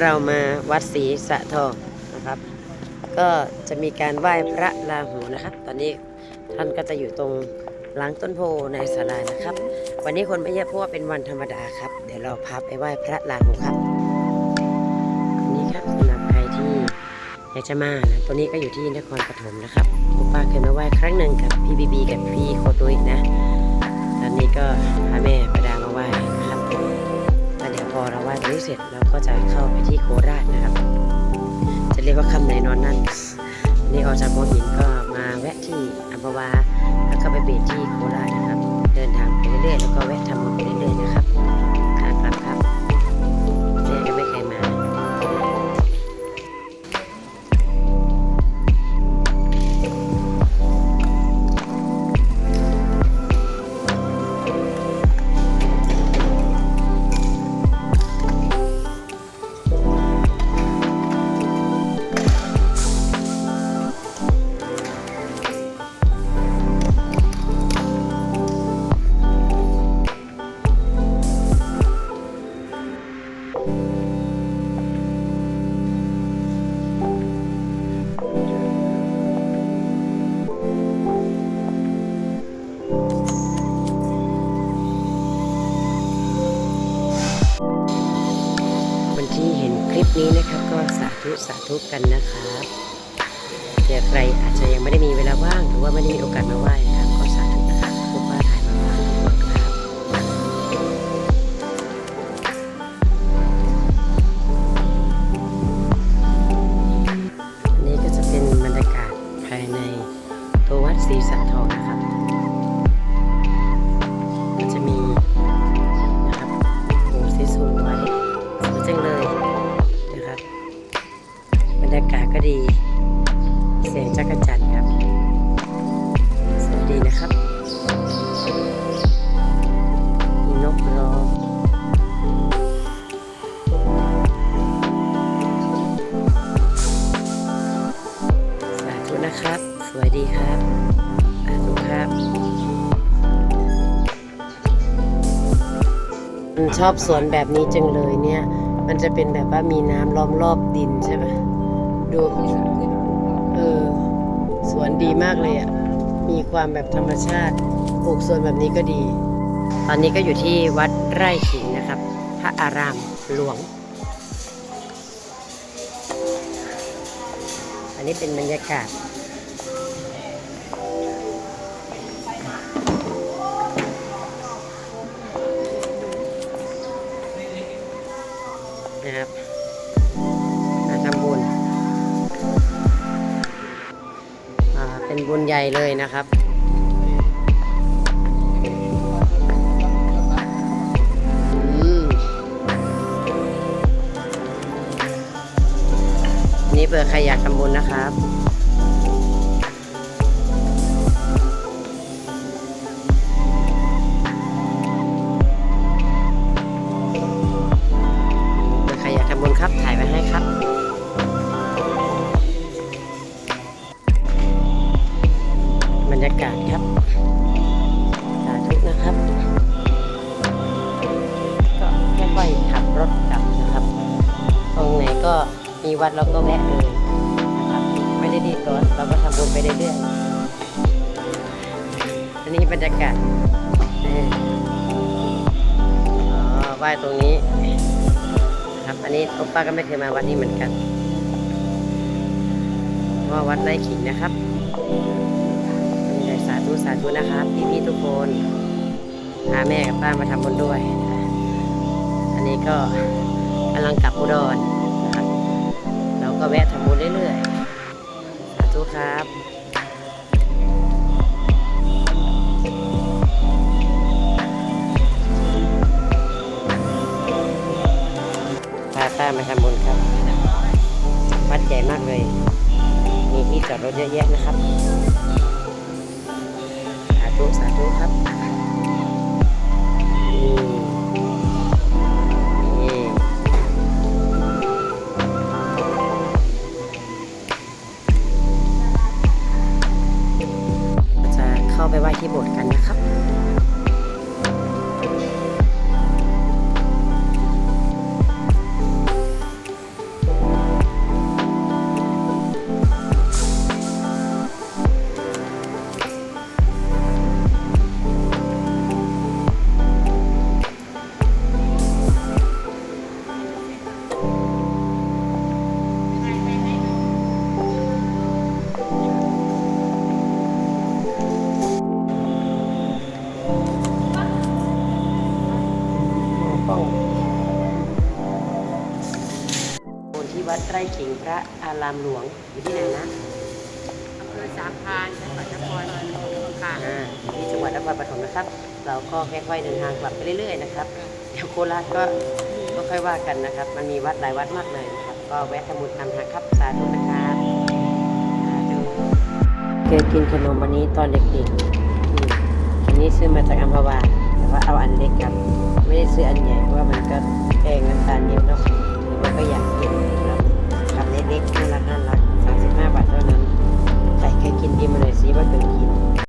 เรามาวัดศรีสะทองนะครับ ก็จะมีการไหว้พระราหูนะครับ ตอนนี้ท่านก็จะอยู่ตรงหลังต้นโพในศาลานะครับ วันนี้คนไม่เยอะเพราะว่าเป็นวันธรรมดาครับ เดี๋ยวเราพาไปไหว้พระราหูครับนี่ครับสำหรับใครที่อยากจะมานะตัวนี้ก็อยู่ที่นครปฐมนะครับคุณป้าเคยมาไหว้ครั้งหนึ่งกับพี่บีบีกับพี่โคตุยนะ ตอนนี้ก็พาแม่ เดี๋ยวพอเราไหว้ตรงนี้เสร็จเราก็จะเข้าไปที่โคราชนะครับ จะเรียกว่าคำไหนนอนนั่นนี่ออกจากโมหินก็มาแวะที่อัมพวาแล้วก็ไปเบียดที่โคราชนะครับ เดินทางไปเรื่อยๆแล้วก็แวะทำบุญไปเรื่อยๆนะครับ สาธุกันนะครับเดี๋ยวใครอาจจะยังไม่ได้มีเวลาว่าง หรือว่าไม่ได้มีโอกาสมาไหว้นะครับก็สาธุนะครับพวกป้าถ่ายมาฝากกคนครับอันนี้ก็จะเป็นบรรยากาศภายในตัววัดศรีสัทองนะครับ ก็จะมี นะครับ สวัสดีครับสาธุครับอืมชอบสวนแบบนี้จังเลยเนี่ย มันจะเป็นแบบว่ามีน้ำล้อมรอบดินใช่ไหมดูเออสวนดีมากเลยอะ่ะ มีความแบบธรรมชาติปลูกสวนแบบนี้ก็ดี ตอนนี้ก็อยู่ที่วัดไร่ขิงนะครับ พระอารามหลวง อันนี้เป็นบรรยากาศ เป็นบุญใหญ่เลยนะครับอืมนี่เผื่อใครอยากทำบุญนะครับ มีวัดเราก็แวะเลยนะครับไม่ได้รีบร้อนเราก็ทำบุญไปเรื่อยๆอันนี้บรรยากาศนี่อ๋อไหว้ตรงนี้ครับอันนี้ป้าก็ไม่เคยมาวัดนี้เหมือนกันว่าวัดไร่ขิงนะครับมีสาธุสาธุนะครับพี่ๆทุกคนพาแม่กับป้ามาทำบุญด้วย อันนี้ก็กำลังกลับอุดร ก็แวะทำบุญเรื่อยๆ สาธุครับพาป้ามาทำบุญครับ วัดใหญ่มากเลย มีที่จอดรถเยอะแยะนะครับ ไปไหว้ที่โบสถ์กันนะครั วัดไร่ขิงพระอารามหลวงอยู่ที่ไหนนะอำเภอสามพรานจังหวัดนครปฐมค่ะอ่าที่จังหวัดนครปฐมนะครับ เราก็ค่อยๆเดินทางกลับไปเรื่อยๆนะครับเดี๋ยวโคราชก็ก็ค่อยว่ากันนะครับ มันมีวัดหลายวัดมากเลยนะครับ ก็แวะทำบุญนำทางครับสาธุนะครับสาธุเคยกินขนมวันนี้ตอนเด็กๆอืมอันนี้ซื้อมาจากอัมพวาแต่ว่าเอาอันเล็กครับ